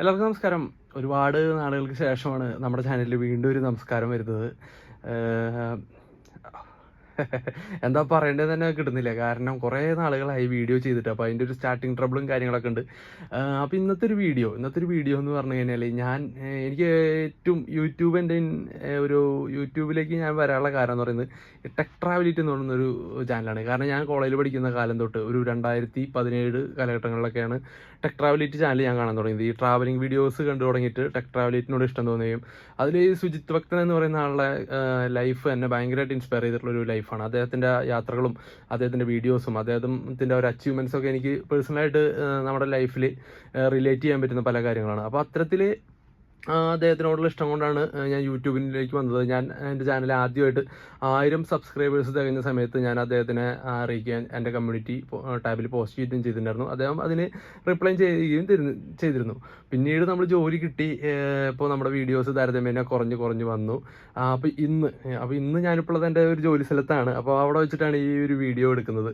എല്ലാവർക്കും നമസ്കാരം. ഒരുപാട് നാളുകൾക്ക് ശേഷമാണ് നമ്മുടെ ചാനലിൽ വീണ്ടും ഒരു നമസ്കാരം വരുന്നത്. എന്താ പറയേണ്ടത് തന്നെ കിട്ടുന്നില്ല. കാരണം കുറേ നാളുകളായി വീഡിയോ ചെയ്തിട്ട്. അപ്പോൾ അതിന്റെ ഒരു സ്റ്റാർട്ടിങ് ട്രബിളും കാര്യങ്ങളൊക്കെ ഉണ്ട്. അപ്പോൾ ഇന്നത്തെ ഒരു വീഡിയോ ഇന്നത്തെ ഒരു വീഡിയോ എന്ന് പറഞ്ഞു കഴിഞ്ഞാൽ ഞാൻ എനിക്ക് ഏറ്റവും യൂട്യൂബ് എന്റെ ഒരു യൂട്യൂബിലേക്ക് ഞാൻ വരാനുള്ള കാരണം എന്ന് പറയുന്നത് ടെക് ട്രാവലിറ്റി എന്ന് പറയുന്ന ഒരു ചാനലാണ് കാരണം ഞാൻ കോളേജിൽ പഠിക്കുന്ന കാലം തൊട്ട് ഒരു രണ്ടായിരത്തി പതിനേഴ് കാലഘട്ടങ്ങളിലൊക്കെയാണ് ടെക് ട്രാവലിറ്റി ചാനൽ ഞാൻ കാണാൻ തുടങ്ങിയത്. ഈ ട്രാവലിംഗ് വീഡിയോസ് കണ്ടു തുടങ്ങിയിട്ട് ടെക് ട്രാവലിറ്റിനോട് ഇഷ്ടം തോന്നുകയും അതിൽ സുജിത് ഭക്തൻ എന്ന് പറയുന്ന ആളുടെ ലൈഫ് എന്നെ ഭയങ്കരമായിട്ട് ഇൻസ്പയർ ചെയ്തിട്ടുള്ള ഒരു ലൈഫാണ്. അദ്ദേഹത്തിന്റെ യാത്രകളും അദ്ദേഹത്തിന്റെ വീഡിയോസും അദ്ദേഹത്തിന്റെ ഒരു അച്ചീവ്മെന്റ്സൊക്കെ എനിക്ക് പേഴ്സണലായിട്ട് നമ്മുടെ ലൈഫിൽ റിലേറ്റ് ചെയ്യാൻ പറ്റുന്ന പല കാര്യങ്ങളാണ്. അപ്പോൾ അത്തരത്തിൽ അദ്ദേഹത്തിനോടുള്ള ഇഷ്ടം കൊണ്ടാണ് ഞാൻ യൂട്യൂബിലേക്ക് വന്നത്. ഞാൻ എന്റെ ചാനൽ ആദ്യമായിട്ട് ആയിരം സബ്സ്ക്രൈബേഴ്സ് തികഞ്ഞ സമയത്ത് ഞാൻ അദ്ദേഹത്തിനെ അറിയിക്കാൻ എന്റെ കമ്മ്യൂണിറ്റി ടാബിൽ പോസ്റ്റ് ചെയ്യുകയും ചെയ്തിട്ടുണ്ടായിരുന്നു. അദ്ദേഹം അതിന് റിപ്ലൈ ചെയ്യുകയും ചെയ്തിരുന്നു. പിന്നീട് നമ്മൾ ജോലി കിട്ടി ഇപ്പോൾ നമ്മുടെ വീഡിയോസ് താരതമ്യേന കുറഞ്ഞ് കുറഞ്ഞ് വന്നു. അപ്പോൾ ഇന്ന് അപ്പോൾ ഇന്ന് ഞാനിപ്പോൾ എന്റെ ഒരു ജോലി സ്ഥലത്താണ്. അപ്പോൾ അവിടെ വെച്ചിട്ടാണ് ഈ ഒരു വീഡിയോ എടുക്കുന്നത്.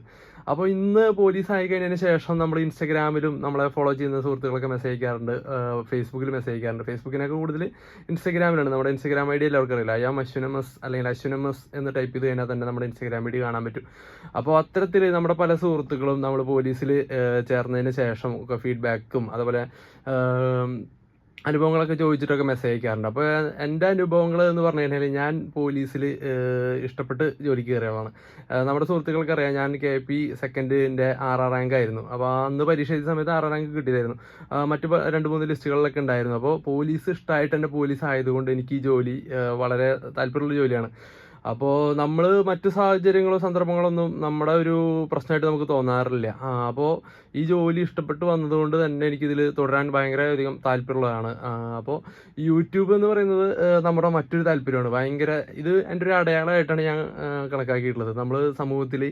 അപ്പോൾ ഇന്ന് പോലീസ് ആയി കഴിഞ്ഞതിന് ശേഷം നമ്മൾ ഇൻസ്റ്റഗ്രാമിലും നമ്മളെ ഫോളോ ചെയ്യുന്ന സുഹൃത്തുക്കളൊക്കെ മെസ്സേജ് അയക്കാറുണ്ട്. ഫേസ്ബുക്കിൽ മെസ്സേജ് അയക്കാറുണ്ട്. ഫേസ്ബുക്കിനൊക്കെ കൂടുതൽ ഇൻസ്റ്റഗ്രാമിലാണ്. നമ്മുടെ ഇൻസ്റ്റഗ്രാം ഐ ഡി എല്ലാവർക്കും അറിയില്ല? അയ്യാം അശ്വനമസ് അല്ലെങ്കിൽ അശ്വനമസ് എന്ന് ടൈപ്പ് ചെയ്ത് കഴിഞ്ഞാൽ തന്നെ നമ്മുടെ ഇൻസ്റ്റഗ്രാം ഐ ഡി കാണാൻ പറ്റും. അപ്പോൾ അത്തരത്തിൽ നമ്മുടെ പല സുഹൃത്തുക്കളും നമ്മൾ പോലീസിൽ ചേർന്നതിന് ശേഷം ഒക്കെ ഫീഡ്ബാക്കും അതുപോലെ അനുഭവങ്ങളൊക്കെ ചോദിച്ചിട്ടൊക്കെ മെസ്സേജ് അയക്കാറുണ്ട്. അപ്പോൾ എന്റെ അനുഭവങ്ങൾ എന്ന് പറഞ്ഞു കഴിഞ്ഞാൽ ഞാൻ പോലീസിൽ ഇഷ്ടപ്പെട്ട് ജോലിക്ക് കയറിയതാണ് നമ്മുടെ സുഹൃത്തുക്കൾക്ക് അറിയാം ഞാൻ കെ പി സെക്കൻഡിന്റെ ആറാം റാങ്ക് ആയിരുന്നു. അപ്പോൾ അന്ന് പരീക്ഷ സമയത്ത് ആറാം റാങ്ക് കിട്ടിയതായിരുന്നു. മറ്റു രണ്ട് മൂന്ന് ലിസ്റ്റുകളിലൊക്കെ ഉണ്ടായിരുന്നു. അപ്പോൾ പോലീസ് ഇഷ്ടമായിട്ട് എന്റെ പോലീസ് ആയതുകൊണ്ട് എനിക്ക് ഈ ജോലി വളരെ താല്പര്യമുള്ള ജോലിയാണ്. അപ്പോൾ നമ്മൾ മറ്റു സാഹചര്യങ്ങളോ സന്ദർഭങ്ങളോ ഒന്നും നമ്മുടെ ഒരു പ്രശ്നമായിട്ട് നമുക്ക് തോന്നാറില്ല. അപ്പോൾ ഈ ജോലി ഇഷ്ടപ്പെട്ട് വന്നതുകൊണ്ട് തന്നെ എനിക്കിതിൽ തുടരാൻ ഭയങ്കര അധികം താല്പര്യമുള്ളതാണ്. അപ്പോൾ യൂട്യൂബ് എന്ന് പറയുന്നത് നമ്മുടെ മറ്റൊരു താല്പര്യമാണ്. ഭയങ്കര ഇത് എന്റെ ഒരു അടയാളമായിട്ടാണ് ഞാൻ കണക്കാക്കിയിട്ടുള്ളത്. നമ്മൾ സമൂഹത്തിൽ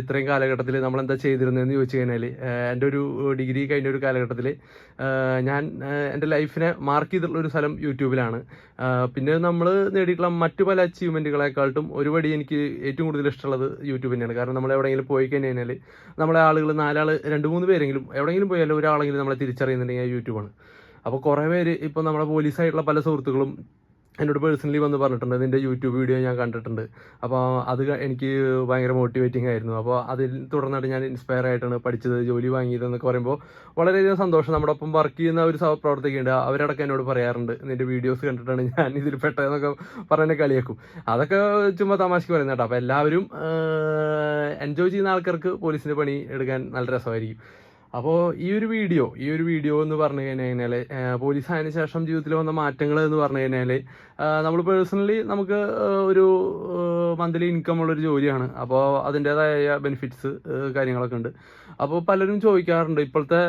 ഇത്രയും കാലഘട്ടത്തിൽ നമ്മൾ എന്താ ചെയ്തിരുന്നതെന്ന് ചോദിച്ചു കഴിഞ്ഞാൽ എന്റെ ഒരു ഡിഗ്രി കഴിഞ്ഞ ഒരു കാലഘട്ടത്തിൽ ഞാൻ എന്റെ ലൈഫിനെ മാർക്ക് ചെയ്തിട്ടുള്ള ഒരു സ്ഥലം യൂട്യൂബിലാണ്. പിന്നെ നമ്മൾ നേടിയിട്ടുള്ള മറ്റു പല അച്ചീവ്മെന്റുകളെക്കാട്ടും ഒരുപടി എനിക്ക് ഏറ്റവും കൂടുതൽ ഇഷ്ടമുള്ളത് യൂട്യൂബ് തന്നെയാണ്. കാരണം നമ്മൾ എവിടെയെങ്കിലും പോയി കഴിഞ്ഞ് കഴിഞ്ഞാൽ നമ്മളെ ആളുകൾ നാലാൾ രണ്ട് മൂന്ന് പേരെങ്കിലും എവിടെയെങ്കിലും പോയാലും ഒരാളെങ്കിലും നമ്മളെ തിരിച്ചറിയുന്നുണ്ടെങ്കിൽ യൂട്യൂബാണ് അപ്പോൾ കുറേ പേര് ഇപ്പോൾ നമ്മുടെ പോലീസായിട്ടുള്ള പല സുഹൃത്തുക്കളും എന്നോട് പേഴ്സണലി വന്ന് പറഞ്ഞിട്ടുണ്ട്. നിന്റെ യൂട്യൂബ് വീഡിയോ ഞാൻ കണ്ടിട്ടുണ്ട്. അപ്പോൾ അത് എനിക്ക് ഭയങ്കര മോട്ടിവേറ്റിംഗ് ആയിരുന്നു. അപ്പോൾ അതിൽ തുടർന്നിട്ട് ഞാൻ ഇൻസ്പയർ ആയിട്ടാണ് പഠിച്ചത് ജോലി വാങ്ങിയതെന്നൊക്കെ പറയുമ്പോൾ വളരെയധികം സന്തോഷം. നമ്മുടെ ഒപ്പം വർക്ക് ചെയ്യുന്ന ഒരു സഹപ്രവർത്തകയുണ്ട് അവരടക്കം എന്നോട് പറയാറുണ്ട് നിന്റെ വീഡിയോസ് കണ്ടിട്ടാണ് ഞാൻ ഇതിൽ പെട്ടതെന്നൊക്കെ പറഞ്ഞ കളിയാക്കും. അതൊക്കെ ചുമ്മാ തമാശക്ക് പറയുന്ന കേട്ടോ. അപ്പോൾ എല്ലാവരും എൻജോയ് ചെയ്യുന്ന ആൾക്കാർക്ക് പോലീസിന്റെ പണി എടുക്കാൻ നല്ല രസമായിരിക്കും. അപ്പോൾ ഈ ഒരു വീഡിയോ ഈ ഒരു വീഡിയോ എന്ന് പറഞ്ഞു കഴിഞ്ഞാൽ പോലീസ് ആയതിനു ശേഷം ജീവിതത്തിൽ വന്ന മാറ്റങ്ങൾ എന്ന് പറഞ്ഞു കഴിഞ്ഞാൽ നമ്മൾ പേഴ്സണലി നമുക്ക് ഒരു മന്ത്ലി ഇൻകം ഉള്ളൊരു ജോലിയാണ്. അപ്പോൾ അതിന്റേതായ ബെനിഫിറ്റ്സ് കാര്യങ്ങളൊക്കെ ഉണ്ട്. അപ്പോൾ പലരും ചോദിക്കാറുണ്ട് ഇപ്പോഴത്തെ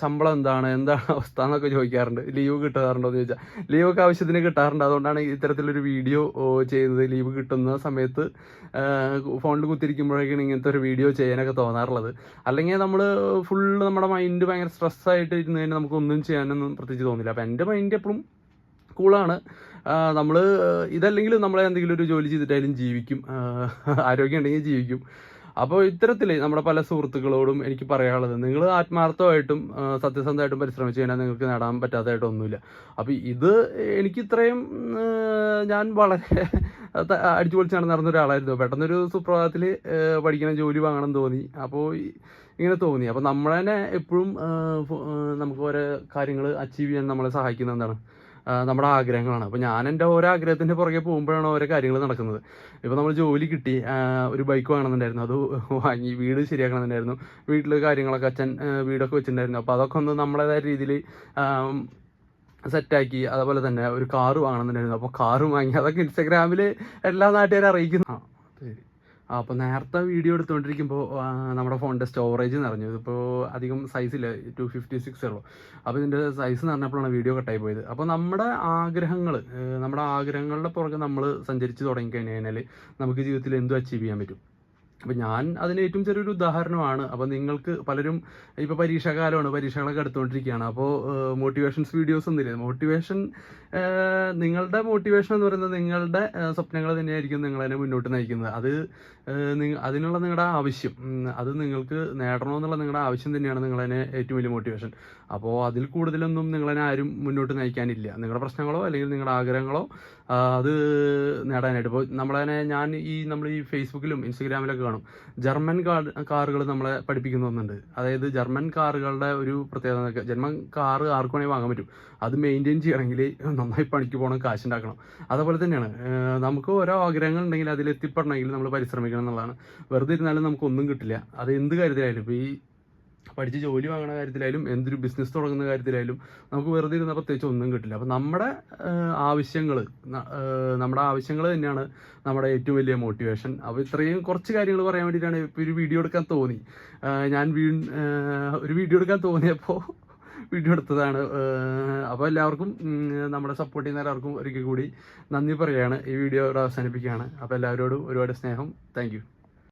ശമ്പളം എന്താണ് എന്താണ് അവസ്ഥ എന്നൊക്കെ ചോദിക്കാറുണ്ട്. ലീവ് കിട്ടാറുണ്ടോ എന്ന് ചോദിച്ചാൽ ലീവൊക്കെ ആവശ്യത്തിന് കിട്ടാറുണ്ട്. അതുകൊണ്ടാണ് ഇത്തരത്തിലൊരു വീഡിയോ ചെയ്യുന്നത്. ലീവ് കിട്ടുന്ന സമയത്ത് ഫോണിൽ കുത്തിരിക്കുമ്പോഴേക്കാണ് ഇങ്ങനത്തെ ഒരു വീഡിയോ ചെയ്യാനൊക്കെ തോന്നാറുള്ളത്. അല്ലെങ്കിൽ നമ്മൾ ഫുള്ള് നമ്മുടെ മൈൻഡ് ഭയങ്കര സ്ട്രെസ് ആയിട്ട് ഇരുന്ന് കഴിഞ്ഞാൽ നമുക്ക് ഒന്നും ചെയ്യാനൊന്നും പ്രത്യേകിച്ച് തോന്നില്ല. അപ്പം എന്റെ മൈൻഡ് എപ്പോഴും കൂളാണ് നമ്മൾ ഇതല്ലെങ്കിൽ നമ്മളെ എന്തെങ്കിലും ഒരു ജോലി ചെയ്തിട്ടായാലും ജീവിക്കും. ആരോഗ്യം ഉണ്ടെങ്കിൽ ജീവിക്കും. അപ്പോൾ ഇത്തരത്തിൽ നമ്മുടെ പല സുഹൃത്തുക്കളോടും എനിക്ക് പറയാനുള്ളത് നിങ്ങൾ ആത്മാർത്ഥമായിട്ടും സത്യസന്ധമായിട്ടും പരിശ്രമിച്ചു കഴിഞ്ഞാൽ നിങ്ങൾക്ക് നേടാൻ പറ്റാത്തതായിട്ട് ഒന്നുമില്ല. അപ്പോൾ ഇത് എനിക്ക് ഇത്രയും ഞാൻ വളരെ അടിച്ചുപൊളിച്ച് അടിച്ചു പൊളിച്ച് നടന്ന ഒരാളായിരുന്നു പെട്ടെന്നൊരു സുപ്രഭാതത്തിൽ പഠിക്കണം ജോലി വാങ്ങണം തോന്നി. അപ്പോൾ ഇങ്ങനെ തോന്നി. അപ്പം നമ്മളെ തന്നെ എപ്പോഴും നമുക്ക് ഓരോ കാര്യങ്ങൾ അച്ചീവ് ചെയ്യാൻ നമ്മളെ സഹായിക്കുന്ന എന്താണ്? നമ്മുടെ ആഗ്രഹങ്ങളാണ്. അപ്പോൾ ഞാൻ എന്റെ ഓരോ ആഗ്രഹത്തിന്റെ പുറകെ പോകുമ്പോഴാണ് ഓരോ കാര്യങ്ങൾ നടക്കുന്നത്. ഇപ്പോൾ നമ്മൾ ജോലി കിട്ടി ഒരു ബൈക്ക് വാങ്ങണമെന്നുണ്ടായിരുന്നു. അത് വാങ്ങി വീട് ശരിയാക്കണമെന്നുണ്ടായിരുന്നു. വീട്ടിൽ കാര്യങ്ങളൊക്കെ അച്ഛൻ വീടൊക്കെ വെച്ചിട്ടുണ്ടായിരുന്നു. അപ്പോൾ അതൊക്കെ ഒന്ന് നമ്മളേതായ രീതിയിൽ സെറ്റാക്കി അതുപോലെ തന്നെ ഒരു കാറ് വാങ്ങണമെന്നുണ്ടായിരുന്നു. അപ്പോൾ കാറ് വാങ്ങി അതൊക്കെ ഇൻസ്റ്റാഗ്രാമിൽ എല്ലാ നാട്ടുകാരും അറിയിക്കുന്നു. ശരി. അപ്പോൾ നേരത്തെ വീഡിയോ എടുത്തുകൊണ്ടിരിക്കുമ്പോൾ നമ്മുടെ ഫോണിന്റെ സ്റ്റോറേജ് നിറഞ്ഞു. ഇതിപ്പോൾ അധികം സൈസില്ല ടു ഫിഫ്റ്റി സിക്സ് ഉള്ളൂ. അപ്പോൾ ഇതിന്റെ സൈസ് നിറഞ്ഞപ്പോഴാണ് വീഡിയോ കട്ടായി പോയത്. അപ്പോൾ നമ്മുടെ ആഗ്രഹങ്ങൾ നമ്മുടെ ആഗ്രഹങ്ങളുടെ പുറകെ നമ്മൾ സഞ്ചരിച്ച് തുടങ്ങിക്കഴിഞ്ഞ് കഴിഞ്ഞാൽ നമുക്ക് ജീവിതത്തിൽ എന്തും അച്ചീവ് ചെയ്യാൻ പറ്റും. അപ്പം ഞാൻ അതിന് ഏറ്റവും ചെറിയൊരു ഉദാഹരണമാണ്. അപ്പം നിങ്ങൾക്ക് പലരും ഇപ്പോൾ പരീക്ഷാകാലമാണ് പരീക്ഷകളൊക്കെ എടുത്തുകൊണ്ടിരിക്കുകയാണ്. അപ്പോൾ മോട്ടിവേഷൻസ് വീഡിയോസ് ഒന്നുമില്ല? മോട്ടിവേഷൻ നിങ്ങളുടെ മോട്ടിവേഷൻ എന്ന് പറയുന്നത് നിങ്ങളുടെ സ്വപ്നങ്ങൾ തന്നെയായിരിക്കും നിങ്ങളതിനെ മുന്നോട്ട് നയിക്കുന്നത്. അത് അതിനുള്ള നിങ്ങളുടെ ആവശ്യം. അത് നിങ്ങൾക്ക് നേടണമെന്നുള്ള നിങ്ങളുടെ ആവശ്യം തന്നെയാണ് നിങ്ങളതിനെ ഏറ്റവും വലിയ മോട്ടിവേഷൻ അപ്പോൾ അതിൽ കൂടുതലൊന്നും നിങ്ങളതിനെ ആരും മുന്നോട്ട് നയിക്കാനില്ല. നിങ്ങളുടെ പ്രശ്നങ്ങളോ അല്ലെങ്കിൽ നിങ്ങളുടെ ആഗ്രഹങ്ങളോ അത് നേടാനായിട്ട്. ഇപ്പോൾ നമ്മളതിനെ ഞാൻ ഈ നമ്മൾ ഈ ഫേസ്ബുക്കിലും ഇൻസ്റ്റഗ്രാമിലൊക്കെ കാണും. ജർമ്മൻ കാറുകൾ നമ്മളെ പഠിപ്പിക്കുന്ന ഒന്നുണ്ട്. അതായത് ജർമ്മൻ കാറുകളുടെ ഒരു പ്രത്യേകത ജർമ്മൻ കാർ ആർക്കും വേണമെങ്കിൽ വാങ്ങാൻ പറ്റും. അത് മെയിന്റെയിൻ ചെയ്യണമെങ്കിൽ നന്നായി പണിക്ക് പോകണം കാശുണ്ടാക്കണം അതുപോലെ തന്നെയാണ് നമുക്ക് ഓരോ ആഗ്രഹങ്ങൾ ഉണ്ടെങ്കിൽ അതിൽ എത്തിപ്പെടണമെങ്കിൽ നമ്മൾ പരിശ്രമിക്കണം എന്നുള്ളതാണ്. വെറുതെ ഇരുന്നാലും നമുക്കൊന്നും കിട്ടില്ല. അത് എന്ത് കാര്യത്തിലായാലും ഇപ്പോൾ ഈ പഠിച്ച് ജോലി വാങ്ങുന്ന കാര്യത്തിലായാലും എന്തൊരു ബിസിനസ് തുടങ്ങുന്ന കാര്യത്തിലായാലും നമുക്ക് വെറുതെ ഇരുന്ന പ്രത്യേകിച്ച് ഒന്നും കിട്ടില്ല. അപ്പം നമ്മുടെ ആവശ്യങ്ങൾ നമ്മുടെ ആവശ്യങ്ങൾ തന്നെയാണ് നമ്മുടെ ഏറ്റവും വലിയ മോട്ടിവേഷൻ അപ്പോൾ ഇത്രയും കുറച്ച് കാര്യങ്ങൾ പറയാൻ വേണ്ടിയിട്ടാണ് ഇപ്പോൾ ഒരു വീഡിയോ എടുക്കാൻ തോന്നി. ഞാൻ വീ ഒരു വീഡിയോ എടുക്കാൻ തോന്നിയപ്പോൾ വീഡിയോ എടുത്തതാണ്. അപ്പോൾ എല്ലാവർക്കും നമ്മുടെ സപ്പോർട്ട് ചെയ്യുന്ന എല്ലാവർക്കും ഒരിക്കൽ കൂടി നന്ദി പറയുകയാണ്. ഈ വീഡിയോ അവസാനിപ്പിക്കുകയാണ്. അപ്പോൾ എല്ലാവരോടും ഒരുപാട് സ്നേഹം. താങ്ക്